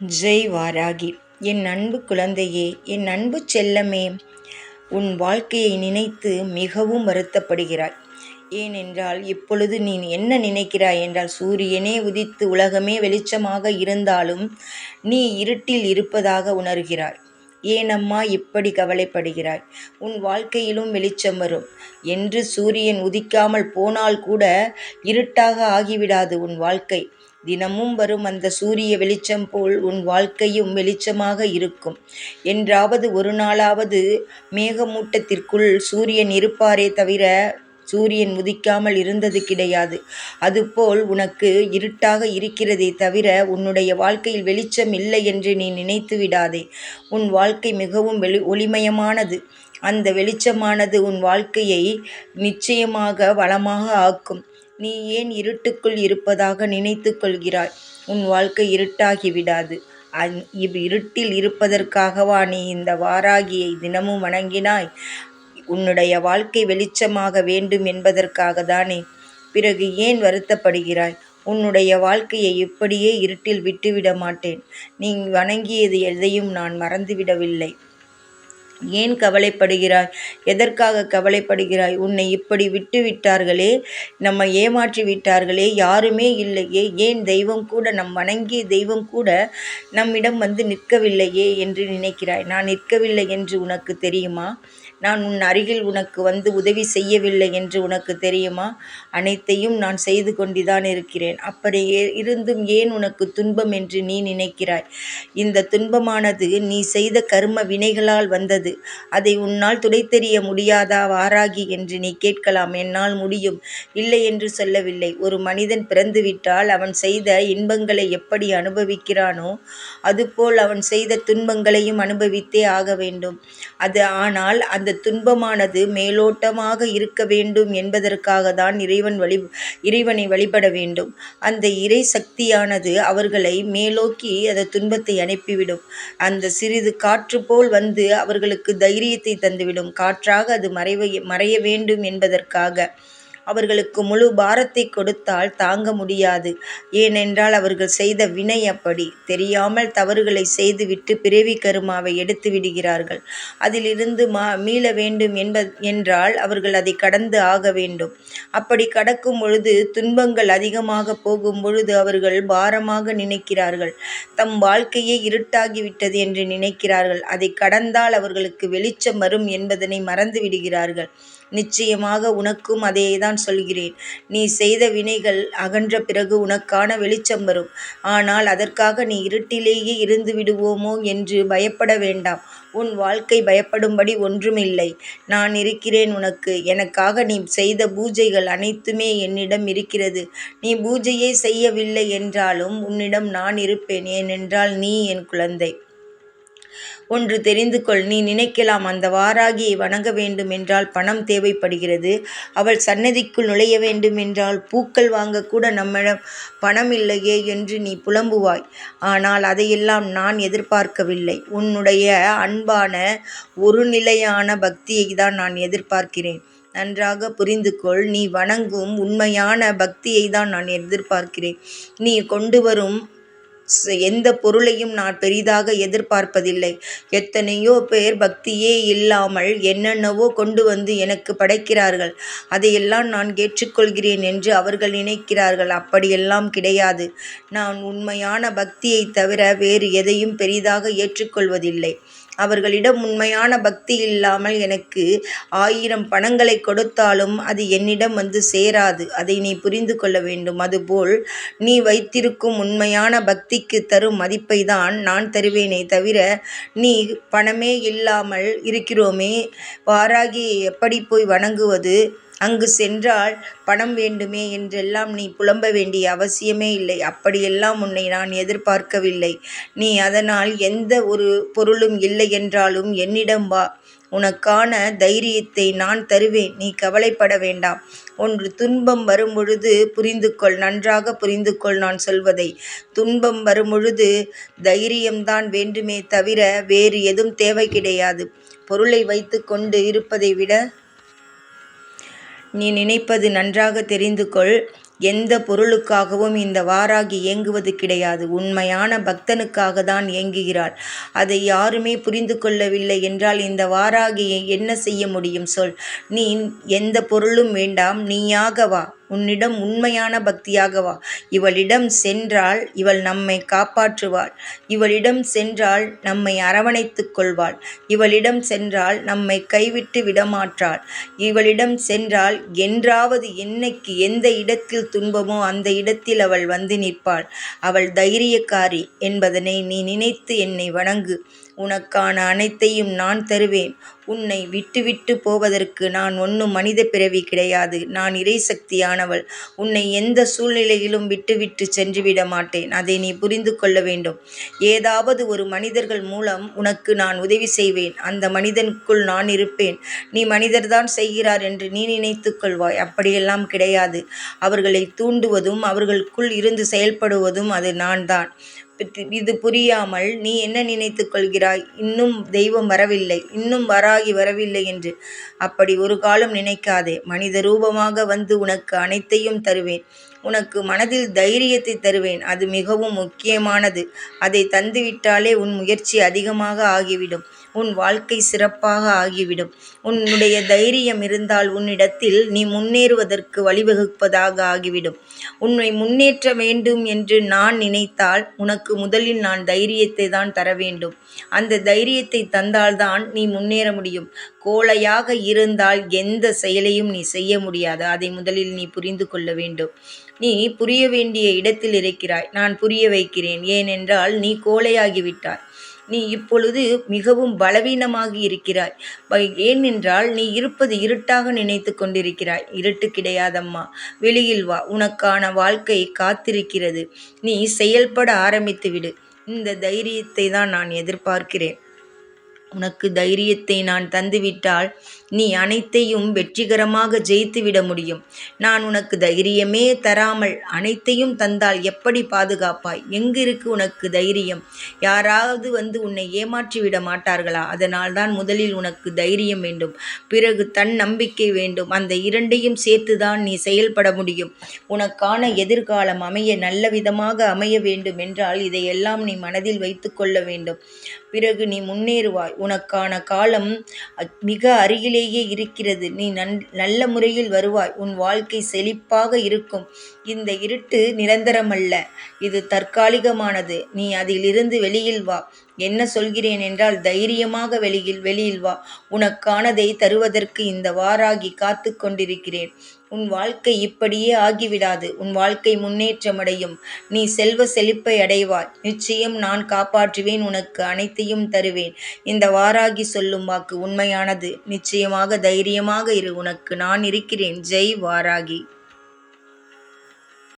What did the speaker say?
ஜெய் வாராகி என் அன்பு குழந்தையே என் அன்பு செல்லமே உன் வாழ்க்கையை நினைத்து மிகவும் வருத்தப்படுகிறாய். ஏனென்றால் இப்பொழுது நீ என்ன நினைக்கிறாய் என்றால் சூரியனே உதித்து உலகமே வெளிச்சமாக இருந்தாலும் நீ இருட்டில் இருப்பதாக உணர்கிறாய். ஏனம்மா இப்படி கவலைப்படுகிறாய். உன் வாழ்க்கையிலும் வெளிச்சம் வரும். என்று சூரியன் உதிக்காமல் போனால் கூட இருட்டாக ஆகிவிடாது உன் வாழ்க்கை. தினமும் வரும் அந்த சூரிய வெளிச்சம் போல் உன் வாழ்க்கையும் வெளிச்சமாக இருக்கும். என்றாவது ஒரு நாளாவது மேகமூட்டத்திற்குள் சூரியன் இருப்பாரே தவிர சூரியன் உதிக்காமல் இருந்தது கிடையாது. அதுபோல் உனக்கு இருட்டாக இருக்கிறதே தவிர உன்னுடைய வாழ்க்கையில் வெளிச்சம் இல்லை என்று நீ நினைத்து விடாதே. உன் வாழ்க்கை மிகவும் வெளி ஒளிமயமானது. அந்த வெளிச்சமானது உன் வாழ்க்கையை நிச்சயமாக வளமாக ஆக்கும். நீ ஏன் இருட்டுக்குள் இருப்பதாக நினைத்து கொள்கிறாய்? உன் வாழ்க்கை இருட்டாகி விடாது. அந் இவ் இருட்டில் இருப்பதற்காகவா நீ இந்த வாராகியை தினமும் வணங்கினாய்? உன்னுடைய வாழ்க்கை வெளிச்சமாக வேண்டும் என்பதற்காக தானே பிறகு ஏன் வருத்தப்படுகிறாய்? உன்னுடைய வாழ்க்கையை இப்படியே இருட்டில் விட்டுவிட மாட்டேன். நீ வணங்கியது எதையும் நான் மறந்துவிடவில்லை. ஏன் கவலைப்படுகிறாய்? எதற்காக கவலைப்படுகிறாய்? உன்னை இப்படி விட்டு விட்டார்களே நம்ம ஏமாற்றி விட்டார்களே யாருமே இல்லையே. ஏன் தெய்வம் கூட நம் வணங்கிய தெய்வம் கூட நம்மிடம் வந்து நிற்கவில்லையே என்று நினைக்கிறாய்? நான் நிற்கவில்லை என்று உனக்கு தெரியுமா? நான் உன் அருகில் உனக்கு வந்து உதவி செய்யவில்லை என்று உனக்கு தெரியுமா? அனைத்தையும் நான் செய்து கொண்டுதான் இருக்கிறேன். அப்படி இருந்தும் ஏன் உனக்கு துன்பம் என்று நீ நினைக்கிறாய்? இந்த துன்பமானது நீ செய்த கர்ம வினைகளால் வந்தது. அதை உன்னால் துடைத்தெறிய முடியாதா வாராகி என்று நீ கேட்கலாம். என்னால் முடியும். இல்லை என்று சொல்லவில்லை. ஒரு மனிதன் பிறந்துவிட்டால் அவன் செய்த இன்பங்களை எப்படி அனுபவிக்கிறானோ அதுபோல் அவன் செய்த துன்பங்களையும் அனுபவித்தே ஆக வேண்டும். அது ஆனால் அந்த அந்த துன்பமானது மேலோட்டமாக இருக்க வேண்டும் என்பதற்காக தான் இறைவன் வழி இறைவனை வழிபட வேண்டும். அந்த இறை சக்தியானது அவர்களை மேலோக்கி அந்த துன்பத்தை அனுப்பிவிடும். அந்த சிறிது காற்று போல் வந்து அவர்களுக்கு தைரியத்தை தந்துவிடும். காற்றாக அது மறைவ மறைய வேண்டும் என்பதற்காக. அவர்களுக்கு முழு பாரத்தை கொடுத்தால் தாங்க முடியாது. ஏனென்றால் அவர்கள் செய்த வினை அப்படி. தெரியாமல் தவறுகளை செய்துவிட்டு பிறவி கருமாவை எடுத்து விடுகிறார்கள். அதிலிருந்து மா மீள வேண்டும் என்ப என்றால் அவர்கள் அதை கடந்து ஆக வேண்டும். அப்படி கடக்கும் பொழுது துன்பங்கள் அதிகமாக போகும் பொழுது அவர்கள் பாரமாக நினைக்கிறார்கள். தம் வாழ்க்கையே இருட்டாகிவிட்டது என்று நினைக்கிறார்கள். அதை கடந்தால் அவர்களுக்கு வெளிச்சம் வரும் என்பதனை மறந்து விடுகிறார்கள். நிச்சயமாக உனக்கும் அதே தான் சொல்கிறேன். நீ செய்த வினைகள் அகன்ற பிறகு உனக்கான வெளிச்சம் வரும். ஆனால் அதற்காக நீ இருட்டிலேயே இருந்து விடுவோமோ என்று பயப்பட வேண்டாம். உன் வாழ்க்கை பயப்படும்படி ஒன்றுமில்லை. நான் இருக்கிறேன் உனக்கு. எனக்காக நீ செய்த பூஜைகள் அனைத்துமே என்னிடம் இருக்கிறது. நீ பூஜையே செய்யவில்லை என்றாலும் உன்னிடம் நான் இருப்பேன். ஏனென்றால் நீ என் குழந்தை. ஒன்று தெரிந்து கொள் நீ நினைக்கலாம் அந்த வாராகியை வணங்க வேண்டும் என்றால் பணம் தேவைப்படுகிறது. அவள் சன்னதிக்குள் நுழைய வேண்டும் என்றால் பூக்கள் வாங்கக்கூட நம்மிடம் பணம் இல்லையே என்று நீ புலம்புவாய். ஆனால் அதையெல்லாம் நான் எதிர்பார்க்கவில்லை. உன்னுடைய அன்பான ஒரு நிலையான பக்தியை தான் நான் எதிர்பார்க்கிறேன். நன்றாக புரிந்து கொள் நீ வணங்கும் உண்மையான பக்தியை தான் நான் எதிர்பார்க்கிறேன். நீ கொண்டு வரும் எந்த பொருளையும் நான் பெரிதாக எதிர்பார்ப்பதில்லை. எத்தனையோ பேர் பக்தியே இல்லாமல் என்னென்னவோ கொண்டு வந்து எனக்கு படைக்கிறார்கள். அதையெல்லாம் நான் ஏற்றுக்கொள்கிறேன் என்று அவர்கள் நினைக்கிறார்கள். அப்படியெல்லாம் கிடையாது. நான் உண்மையான பக்தியை தவிர வேறு எதையும் பெரிதாக ஏற்றுக்கொள்வதில்லை. அவர்களிடம் உண்மையான பக்தி இல்லாமல் எனக்கு ஆயிரம் பணங்களை கொடுத்தாலும் அது என்னிடம் வந்து சேராது. அதை நீ புரிந்து கொள்ள வேண்டும். அதுபோல் நீ வைத்திருக்கும் உண்மையான பக்திக்கு தரும் மதிப்பை தான் நான் தருவேனே தவிர நீ பணமே இல்லாமல் இருக்கிறோமே. வாராகி எப்படி போய் வணங்குவது? அங்கு சென்றால் பணம் வேண்டுமே என்றெல்லாம் நீ புலம்ப வேண்டிய அவசியமே இல்லை. அப்படியெல்லாம் உன்னை நான் எதிர்பார்க்கவில்லை. நீ அதனால் எந்த ஒரு பொருளும் இல்லை என்றாலும் என்னிடம் வா. உனக்கான தைரியத்தை நான் தருவேன். நீ கவலைப்பட வேண்டாம். ஒன்று துன்பம் வரும்பொழுது புரிந்து கொள் நன்றாக புரிந்து கொள் நான் சொல்வதை. துன்பம் வரும்பொழுது தைரியம்தான் வேண்டுமே தவிர வேறு எதுவும் தேவை கிடையாது. பொருளை வைத்து கொண்டு இருப்பதை விட நீ நினைப்பது நன்றாக தெரிந்து கொள் எந்த பொருளுக்காகவும் இந்த வாராகி ஏங்குவது கிடையாது. உண்மையான பக்தனுக்காக தான் ஏங்குகிறாள். அதை யாருமே புரிந்து கொள்ளவில்லை என்றால் இந்த வாராகியை என்ன செய்ய முடியும்? சொல். நீ எந்த பொருளும் வேண்டாம். நீயாக வா. உன்னிடம் உண்மையான பக்தியாக வா. இவளிடம் சென்றால் இவள் நம்மை காப்பாற்றுவாள். இவளிடம் சென்றால் நம்மை அரவணைத்துக் கொள்வாள். இவளிடம் சென்றால் நம்மை கைவிட்டு விடமாற்றாள் இவளிடம் சென்றால் என்றாவது என்னைக்கு எந்த இடத்தில் துன்பமோ அந்த இடத்தில் அவள் வந்து நிற்பாள். அவள் தைரியக்காரி என்பதனை நீ நினைத்து என்னை வணங்கு. உனக்கான அனைத்தையும் நான் தருவேன். உன்னை விட்டுவிட்டு போவதற்கு நான் ஒன்றும் மனித பிறவி கிடையாது. நான் இறைசக்தியானவள். உன்னை எந்த சூழ்நிலையிலும் விட்டுவிட்டு சென்றுவிட மாட்டேன். அதை நீ புரிந்து கொள்ள வேண்டும். ஏதாவது ஒரு மனிதர்கள் மூலம் உனக்கு நான் உதவி செய்வேன். அந்த மனிதனுக்குள் நான் இருப்பேன். நீ மனிதர்தான் செய்கிறார் என்று நீ நினைத்து கொள்வாய். அப்படியெல்லாம் கிடையாது. அவர்களை தூண்டுவதும் அவர்களுக்குள் இருந்து செயல்படுவதும் அது நான் தான் இது புரியாமல் நீ என்ன நினைத்து கொள்கிறாய்? இன்னும் தெய்வம் வரவில்லை இன்னும் வராகி வரவில்லை என்று. அப்படி ஒரு காலம் நினைக்காதே மனித ரூபமாக வந்து உனக்கு அனைத்தையும் தருவேன். உனக்கு மனதில் தைரியத்தை தருவேன். அது மிகவும் முக்கியமானது. அதை தந்துவிட்டாலே உன் முயற்சி அதிகமாக ஆகிவிடும். உன் வாழ்க்கை சிறப்பாக ஆகிவிடும். உன்னுடைய தைரியம் இருந்தால் உன்னிடத்தில் நீ முன்னேறுவதற்கு வழிவகுப்பதாக ஆகிவிடும். உன்னை முன்னேற்ற வேண்டும் என்று நான் நினைத்தால் உனக்கு முதலில் நான் தைரியத்தை தான் தர வேண்டும். அந்த தைரியத்தை தந்தால்தான் நீ முன்னேற முடியும். கோழையாக இருந்தால் எந்த செயலையும் நீ செய்ய முடியாது. அதை முதலில் நீ புரிந்து கொள்ள வேண்டும். நீ புரிய வேண்டிய இடத்தில் இருக்கிறாய். நான் புரிய வைக்கிறேன். ஏனென்றால் நீ கோழையாகிவிட்டாய். நீ இப்பொழுது மிகவும் பலவீனமாகி இருக்கிறாய். ஏனென்றால் நீ இருப்பது இருட்டாக நினைத்து கொண்டிருக்கிறாய். இருட்டு கிடையாதம்மா. வெளியில் வா. உனக்கான வாழ்க்கை காத்திருக்கிறது. நீ செயல்பட ஆரம்பித்து விடு. இந்த தைரியத்தை தான் நான் எதிர்பார்க்கிறேன். உனக்கு தைரியத்தை நான் தந்துவிட்டால் நீ அனைத்தையும் வெற்றிகரமாக ஜெயித்துவிட முடியும். நான் உனக்கு தைரியமே தராமல் அனைத்தையும் தந்தால் எப்படி பாதுகாப்பாய்? எங்கு இருக்கு உனக்கு தைரியம்? யாராவது வந்து உன்னை ஏமாற்றி விட மாட்டார்களா? அதனால் தான் முதலில் உனக்கு தைரியம் வேண்டும். பிறகு தன் நம்பிக்கை வேண்டும். அந்த இரண்டையும் சேர்த்துதான் நீ செயல்பட முடியும். உனக்கான எதிர்காலம் அமைய நல்ல விதமாக அமைய வேண்டும் என்றால் இதையெல்லாம் நீ மனதில் வைத்து கொள்ள வேண்டும். பிறகு நீ முன்னேறுவாய். உனக்கான காலம் மிக அருகில் கையிலேயே இருக்கிறது. நீ நன் நல்ல முறையில் வருவாய். உன் வாழ்க்கை செழிப்பாக இருக்கும். இந்த இருட்டு நிரந்தரமல்ல. இது தற்காலிகமானது. நீ அதிலிருந்து வெளியில் வா. என்ன சொல்கிறேன் என்றால் தைரியமாக வெளியில் வெளியில் வா. உனக்கானதை தருவதற்கு இந்த வாராகி காத்து கொண்டிருக்கிறேன். உன் வாழ்க்கை இப்படியே ஆகிவிடாது. உன் வாழ்க்கை முன்னேற்றமடையும். நீ செல்வ செழிப்பை அடைவாய். நிச்சயம் நான் காப்பாற்றுவேன். உனக்கு அனைத்தையும் தருவேன். இந்த வாராகி சொல்லும் வாக்கு உண்மையானது. நிச்சயமாக தைரியமாக இரு. உனக்கு நான் இருக்கிறேன். ஜெய் வாராகி.